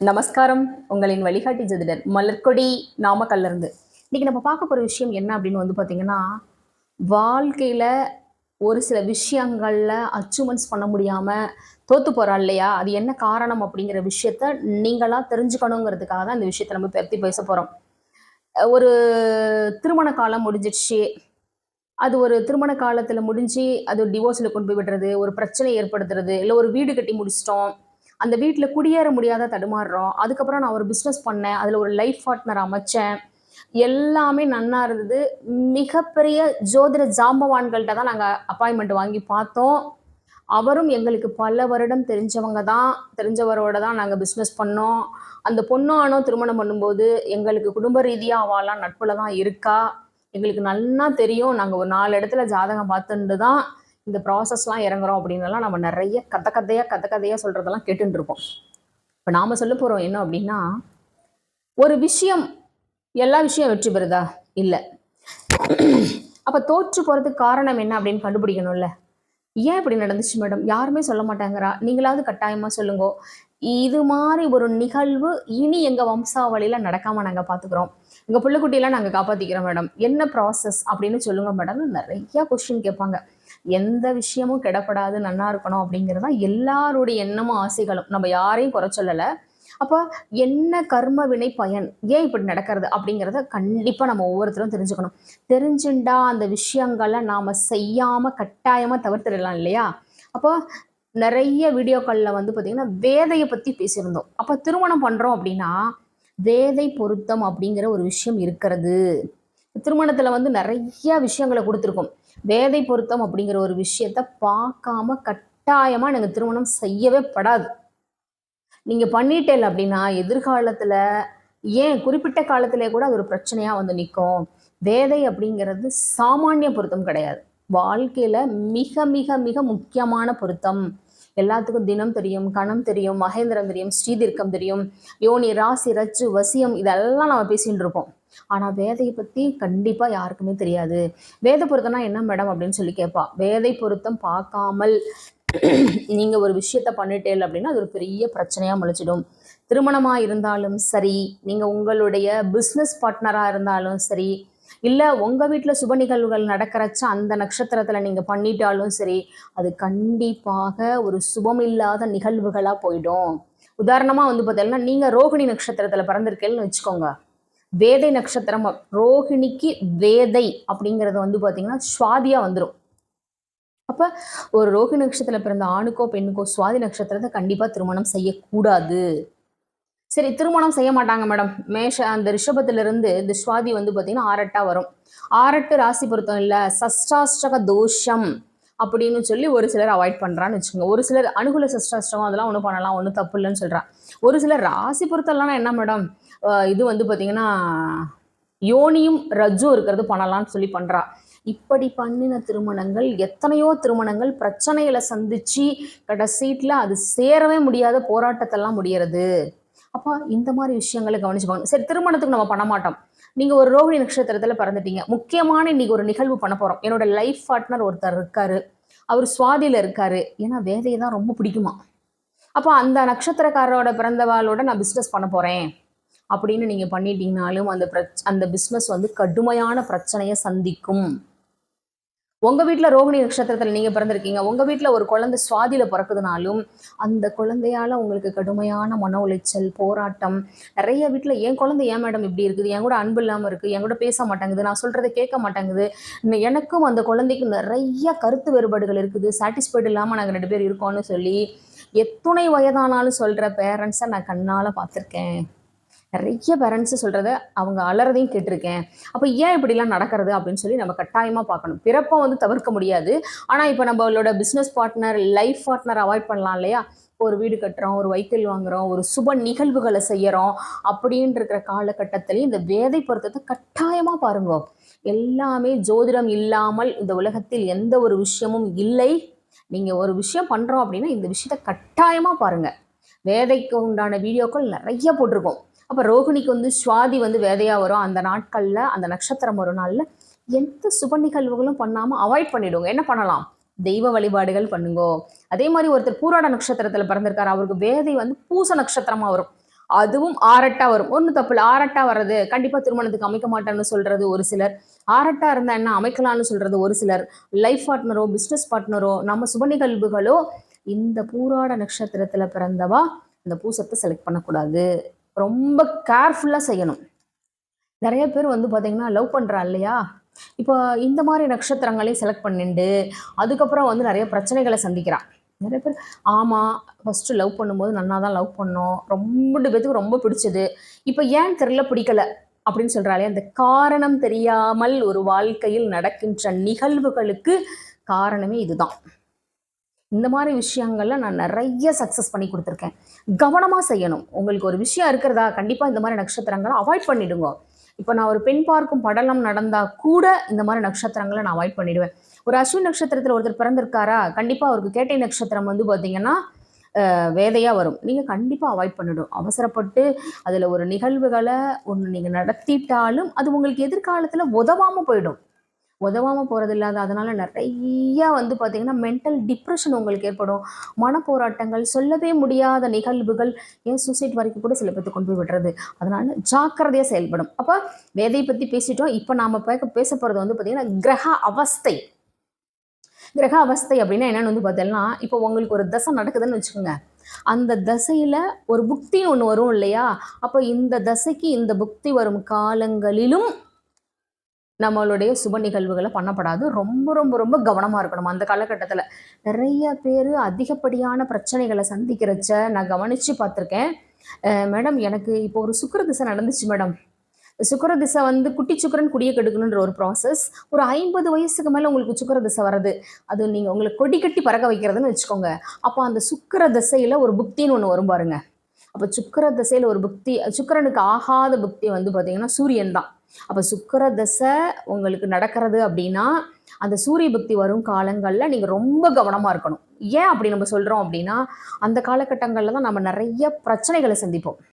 நமஸ்காரம். உங்களின் வழிகாட்டி ஜோதிடர் மலர்கொடி நாமக்கல்லிருந்து. இன்றைக்கி இன்னைக்கு நம்ம பார்க்க போகிற விஷயம் என்ன அப்படின்னு வந்து பார்த்தீங்கன்னா வாழ்க்கையில் ஒரு சில விஷயங்களில் அச்சீவ்மெண்ட்ஸ் பண்ண முடியாமல் தோற்று போகிறா இல்லையா? அது என்ன காரணம் அப்படிங்கிற விஷயத்த நீங்களாக தெரிஞ்சுக்கணுங்கிறதுக்காக தான் இந்த விஷயத்தை நம்ம பற்றி பேச போகிறோம் ஒரு திருமண காலம் முடிஞ்சிடுச்சு. அது ஒரு திருமண காலத்தில் முடிஞ்சு அது டிவோர்ஸில் கொண்டு போய் விடுறது ஒரு பிரச்சனை ஏற்படுத்துறது இல்லை ஒரு வீடு கட்டி முடிச்சிட்டோம். அந்த வீட்டில் குடியேற முடியாத தடுமாறுறோம். அதுக்கப்புறம் நான் ஒரு பிஸ்னஸ் பண்ணேன். அதில் ஒரு லைஃப் பார்ட்னர் அமைச்சேன். எல்லாமே நன்னா இருந்தது. மிகப்பெரிய ஜோதிட ஜாம்பவான்கள்ட்ட தான் நாங்கள் அப்பாயின்மெண்ட் வாங்கி பார்த்தோம். அவரும் எங்களுக்கு பல வருடம் தெரிஞ்சவங்க தான். தெரிஞ்சவரோட தான் நாங்கள் பிஸ்னஸ் பண்ணோம். அந்த பொண்ணானோ திருமணம் பண்ணும்போது எங்களுக்கு குடும்ப ரீதியாக அவளாம் நட்பில் தான் இருக்கா. எங்களுக்கு நல்லா தெரியும். நாங்கள் ஒரு நாலு இடத்துல ஜாதகம் பார்த்துட்டு தான் இந்த ப்ராசஸ்லாம் இறங்குறோம் அப்படின்னலாம் நம்ம நிறைய கதை கதையாக கதை கதையாக சொல்கிறதெல்லாம் கேட்டுருக்கோம் இப்போ நாம் சொல்ல போகிறோம் என்ன அப்படின்னா ஒரு விஷயம் எல்லா விஷயம் வெற்றி பெறுதா? இல்லை. அப்போ தோற்று போகிறதுக்கு காரணம் என்ன அப்படின்னு கண்டுபிடிக்கணும்ல? ஏன் இப்படி நடந்துச்சு மேடம்? யாருமே சொல்ல மாட்டாங்கிறா. நீங்களாவது கட்டாயமாக சொல்லுங்க. இது மாதிரி ஒரு நிகழ்வு இனி எங்கள் வம்சாவளியில் நடக்காமல் நாங்கள் பார்த்துக்குறோம் எங்கள் பிள்ளைக்குட்டியெல்லாம் நாங்கள் காப்பாற்றிக்கிறோம் மேடம். என்ன ப்ராசஸ் அப்படின்னு சொல்லுங்கள் மேடம். நிறையா கொஸ்டின் கேட்பாங்க. எந்த விஷயமும் கிடப்படாது நல்லா இருக்கணும் அப்படிங்கிறது தான் எல்லாருடைய எண்ணமும் ஆசைகளும். நம்ம யாரையும் குறை சொல்லலை. அப்போ என்ன கர்ம வினை பயன்? ஏன் இப்படி நடக்கிறது? அப்படிங்கிறத கண்டிப்பாக நம்ம ஒவ்வொருத்தரும் தெரிஞ்சுக்கணும். தெரிஞ்சுண்டா அந்த விஷயங்களை நாம் செய்யாமல் கட்டாயமாக தவிர்த்துடலாம் இல்லையா? அப்போ நிறைய வீடியோக்களில் வந்து பார்த்திங்கன்னா வேதையை பற்றி பேசியிருந்தோம். அப்போ திருமணம் பண்ணுறோம் அப்படின்னா வேதை பொருத்தம் அப்படிங்கிற ஒரு விஷயம் இருக்கிறது. திருமணத்தில் வந்து நிறைய விஷயங்களை கொடுத்துருக்கோம். வேதை பொருத்தம் அப்படிங்கிற ஒரு விஷயத்த பார்க்காம கட்டாயமாக நீங்கள் திருமணம் செய்யவே படாது. நீங்கள் பண்ணிட்டேல் அப்படின்னா எதிர்காலத்தில் ஏன் குறிப்பிட்ட காலத்திலே கூட அது ஒரு பிரச்சனையாக வந்து நிற்கும். வேதை அப்படிங்கிறது சாமானிய பொருத்தம் கிடையாது. வாழ்க்கையில் மிக மிக மிக முக்கியமான பொருத்தம். எல்லாத்துக்கும் தினம் தெரியும் கணம் தெரியும் மகேந்திரம் தெரியும் ஸ்ரீதீர்க்கம் தெரியும் யோனி ராசி ரச்சு வசியம் இதெல்லாம் நம்ம பேசிகிட்டு இருப்போம். ஆனால் வேதையை பற்றி கண்டிப்பாக யாருக்குமே தெரியாது. வேத பொருத்தம்னா என்ன மேடம் அப்படின்னு சொல்லி கேட்பா. வேதை பொருத்தம் பார்க்காமல் நீங்கள் ஒரு விஷயத்த பண்ணிட்டேல் அப்படின்னா அது ஒரு பெரிய பிரச்சனையாக முளைச்சிடும். திருமணமாக இருந்தாலும் சரி நீங்கள் உங்களுடைய பிஸ்னஸ் பார்ட்னராக இருந்தாலும் சரி இல்லை உங்கள் வீட்டில் சுப நிகழ்வுகள் நடக்கிறச்ச அந்த நட்சத்திரத்தில் நீங்கள் பண்ணிட்டாலும் சரி அது கண்டிப்பாக ஒரு சுபமில்லாத நிகழ்வுகளாக போயிடும். உதாரணமாக வந்து பார்த்தீங்கன்னா நீங்கள் ரோகிணி நட்சத்திரத்தில் பிறந்திருக்கேன்னு வச்சுக்கோங்க. வேதை நட்சத்திரம் ரோகிணிக்கு வேதை அப்படிங்கிறது வந்து பார்த்தீங்கன்னா சுவாதியாக வந்துடும் அப்போ ஒரு ரோஹிணி நட்சத்திரத்தில் பிறந்த ஆணுக்கோ பெண்ணுக்கோ சுவாதி நட்சத்திரத்தை கண்டிப்பாக திருமணம் செய்யக்கூடாது. சரி திருமணம் செய்ய மாட்டாங்க மேடம். மேஷ அந்த ரிஷபத்திலிருந்து இந்த சுவாதி வந்து பார்த்தீங்கன்னா ஆரட்டா வரும். ஆரட்டு ராசி பொருத்தம் இல்லை சஷ்டாஷ்டக தோஷம். அப்படின்னு சொல்லி ஒரு சிலர் அவாய்ட் பண்ணுறான்னு வச்சுக்கோங்க. ஒரு சிலர் அனுகூல சஷ்டாஷ்டகம் அதெல்லாம் ஒன்றும் பண்ணலாம் ஒன்றும் தப்பு இல்லைன்னு சொல்கிறான் ஒரு சிலர் ராசி பொருத்தம்லாம் என்ன மேடம் இது வந்து பார்த்திங்கன்னா யோனியும் ரஜ்ஜும் இருக்கிறது பண்ணலாம்னு சொல்லி பண்ணுறா இப்படி பண்ணின திருமணங்கள் எத்தனையோ திருமணங்கள் பிரச்சனைகளை சந்திச்சு கடைசீட்டில் அது சேரவே முடியாத போராட்டத்தெல்லாம் முடியறது. அப்போ இந்த மாதிரி விஷயங்களை கவனிச்சுக்கணும் சரி திருமணத்துக்கு நம்ம பண்ண மாட்டோம். நீங்கள் ஒரு ரோகிணி நட்சத்திரத்தில் பிறந்துட்டீங்க. முக்கியமான இன்னைக்கு ஒரு நிகழ்வு பண்ண போகிறோம் என்னோட லைஃப் பார்ட்னர் ஒருத்தர் இருக்காரு. அவர் சுவாதியில் இருக்காரு. ஏன்னா வேதையை தான் ரொம்ப பிடிக்குமா? அப்போ அந்த நட்சத்திரக்காரரோட பிறந்தவாளோட நான் பிஸ்னஸ் பண்ண போகிறேன் அப்படின்னு நீங்கள் பண்ணிட்டீங்கனாலும் அந்த பிரச் அந்த பிஸ்னஸ் வந்து கடுமையான பிரச்சனையை சந்திக்கும். உங்கள் வீட்டில் ரோகிணி நட்சத்திரத்தில் நீங்கள் பிறந்திருக்கீங்க. உங்கள் வீட்டில் ஒரு குழந்தை சுவாதியில் பிறக்குதுனாலும் அந்த குழந்தையால் உங்களுக்கு கடுமையான மன உளைச்சல் போராட்டம் நிறைய வீட்டில் என் குழந்தை ஏன் மேடம் இப்படி இருக்குது? என் கூட அன்பு இல்லாமல் இருக்குது என் கூட பேச மாட்டேங்குது. நான் சொல்கிறத கேட்க மாட்டேங்குது. எனக்கும் அந்த குழந்தைக்கும் நிறைய கருத்து வேறுபாடுகள் இருக்குது. சாட்டிஸ்ஃபைடு இல்லாமல் நாங்கள் ரெண்டு பேர் இருக்கோம்னு சொல்லி எத்துணை வயதானாலும் சொல்கிற பேரண்ட்ஸை நான் கண்ணால் பார்த்துருக்கேன். நிறைய பேரண்ட்ஸு சொல்கிறத அவங்க அலறதையும் கேட்டிருக்கேன். அப்போ ஏன் இப்படிலாம் நடக்கிறது அப்படின்னு சொல்லி நம்ம கட்டாயமாக பார்க்கணும். பிறப்பை வந்து தவிர்க்க முடியாது. ஆனால் இப்போ நம்மளோட business partner life partner avoid பண்ணலாம் இல்லையா? ஒரு வீடு கட்டுறோம் ஒரு வைக்கல் வாங்குகிறோம் ஒரு சுப நிகழ்வுகளை செய்கிறோம் அப்படின்ற இருக்கிற காலகட்டத்திலையும் இந்த வேதை பொருத்தத்தை கட்டாயமாக பாருங்க. எல்லாமே ஜோதிடம் இல்லாமல் இந்த உலகத்தில் எந்த ஒரு விஷயமும் இல்லை. நீங்கள் ஒரு விஷயம் பண்ணுறோம் அப்படின்னா இந்த விஷயத்தை கட்டாயமாக பாருங்கள் வேதைக்கு உண்டான வீடியோக்கள் நிறைய போட்டிருக்கோம். அப்போ ரோகிணிக்கு வந்து சுவாதி வந்து வேதையாக வரும். அந்த நாட்களில் அந்த நட்சத்திரம் ஒரு நாளில் எந்த சுப நிகழ்வுகளும் பண்ணாமல் அவாய்ட் பண்ணிவிடுங்க என்ன பண்ணலாம்? தெய்வ வழிபாடுகள் பண்ணுங்கோ. அதே மாதிரி ஒருத்தர் பூராட நட்சத்திரத்தில் பிறந்திருக்காரு. அவருக்கு வேதை வந்து பூச நட்சத்திரமாக வரும். அதுவும் ஆரட்டா வரும். ஒன்றும் தப்பு இல்லை. ஆரட்டா வர்றது கண்டிப்பாக திருமணத்துக்கு அமைக்க மாட்டேன்னு சொல்றது ஒரு சிலர். ஆரட்டா இருந்தால் என்ன? அமைக்கலாம்னு சொல்றது ஒரு சிலர். லைஃப் பார்ட்னரோ பிஸ்னஸ் பார்ட்னரோ நம்ம சுப நிகழ்வுகளோ இந்த பூராட நட்சத்திரத்தில் பிறந்தவா இந்த பூசத்தை செலக்ட் பண்ணக்கூடாது. ரொம்ப கேர்ஃபுல்லாக செய்யணும். நிறைய பேர் வந்து பார்த்தீங்கன்னா லவ் பண்ணுறா இல்லையா? இப்போ இந்த மாதிரி நட்சத்திரங்களையும் செலக்ட் பண்ணிண்டு அதுக்கப்புறம் வந்து நிறைய பிரச்சனைகளை சந்திக்கிறான் நிறைய பேர் ஆமாம் ஃபஸ்ட்டு லவ் பண்ணும்போது நன்னா தான் லவ் பண்ணோம். ரொம்ப பேத்துக்கு ரொம்ப பிடிச்சது. இப்போ ஏன் தெரியல பிடிக்கல? அப்படின்னு சொல்கிறாலே அந்த காரணம் தெரியாமல் ஒரு வாழ்க்கையில் நடக்கின்ற நிகழ்வுகளுக்கு காரணமே இதுதான். இந்த மாதிரி விஷயங்கள்லாம் நான் நிறைய சக்ஸஸ் பண்ணி கொடுத்துருக்கேன். கவனமாக செய்யணும். உங்களுக்கு ஒரு விஷயம் இருக்கிறதா கண்டிப்பாக இந்த மாதிரி நட்சத்திரங்களை அவாய்ட் பண்ணிடுங்க. இப்போ நான் ஒரு பெண் பார்க்கும் படலம் நடந்தால் கூட இந்த மாதிரி நட்சத்திரங்களை நான் அவாய்ட் பண்ணிடுவேன். ஒரு அஸ்வின் நட்சத்திரத்தில் ஒருத்தர் பிறந்திருக்காரா கண்டிப்பாக அவருக்கு கேட்டை நட்சத்திரம் வந்து பார்த்தீங்கன்னா வேதையாக வரும். நீங்கள் கண்டிப்பாக அவாய்ட் பண்ணிடும் அவசரப்பட்டு அதில் ஒரு நிகழ்வுகளை ஒன்று நீங்கள் நடத்திட்டாலும் அது உங்களுக்கு எதிர்காலத்தில் உதவாமல் போயிடும். உதவாமல் போகிறது இல்லாத அதனால் நிறையா வந்து பார்த்திங்கன்னா மென்டல் டிப்ரெஷன் உங்களுக்கு ஏற்படும். மனப்போராட்டங்கள் சொல்லவே முடியாத நிகழ்வுகள் ஏன் சூசைட் வரைக்கும் கூட சில பேர்த்து கொண்டு போய் விடுறது. அதனால் ஜாக்கிரதையாக செயல்படும். அப்போ வேதையை பற்றி பேசிட்டோம். இப்போ நாம் பேச பேச போகிறது வந்து பார்த்திங்கன்னா கிரக அவஸ்தை. கிரக அவஸ்தை அப்படின்னா என்னென்னு வந்து பார்த்தோம்னா இப்போ உங்களுக்கு ஒரு தசை நடக்குதுன்னு வச்சுக்கோங்க. அந்த தசையில் ஒரு புக்தின்னு ஒன்று வரும் இல்லையா? அப்போ இந்த தசைக்கு இந்த புக்தி வரும் காலங்களிலும் நம்மளுடைய சுப நிகழ்வுகளை பண்ணப்படாது. ரொம்ப ரொம்ப ரொம்ப கவனமாக இருக்கணும். அந்த காலகட்டத்தில் நிறைய பேர் அதிகப்படியான பிரச்சனைகளை சந்திக்கிறச்ச நான் கவனித்து பார்த்துருக்கேன். மேடம் எனக்கு இப்போ ஒரு சுக்கர திசை நடந்துச்சு மேடம். சுக்கர திசை வந்து குட்டி சுக்கரன் குடியை கெடுக்கணுன்ற ஒரு ப்ராசஸ் ஒரு ஐம்பது வயசுக்கு மேலே உங்களுக்கு சுக்கர திசை வருது அது நீங்கள் உங்களுக்கு கொடி கட்டி பறக்க வைக்கிறதுன்னு வச்சுக்கோங்க. அப்போ அந்த சுக்கர திசையில் ஒரு புக்தின்னு ஒன்று வரும் பாருங்க. அப்போ சுக்கர திசையில் ஒரு புக்தி சுக்கரனுக்கு ஆகாத புக்தி வந்து பார்த்தீங்கன்னா சூரியன் தான். அப்போ சுக்கர தசை உங்களுக்கு நடக்கிறது அப்படின்னா அந்த சூரிய பக்தி வரும் காலங்களில் நீங்கள் ரொம்ப கவனமாக இருக்கணும். ஏன் அப்படி நம்ம சொல்கிறோம் அப்படின்னா அந்த காலகட்டங்களில் தான் நம்ம நிறைய பிரச்சனைகளை சந்திப்போம்.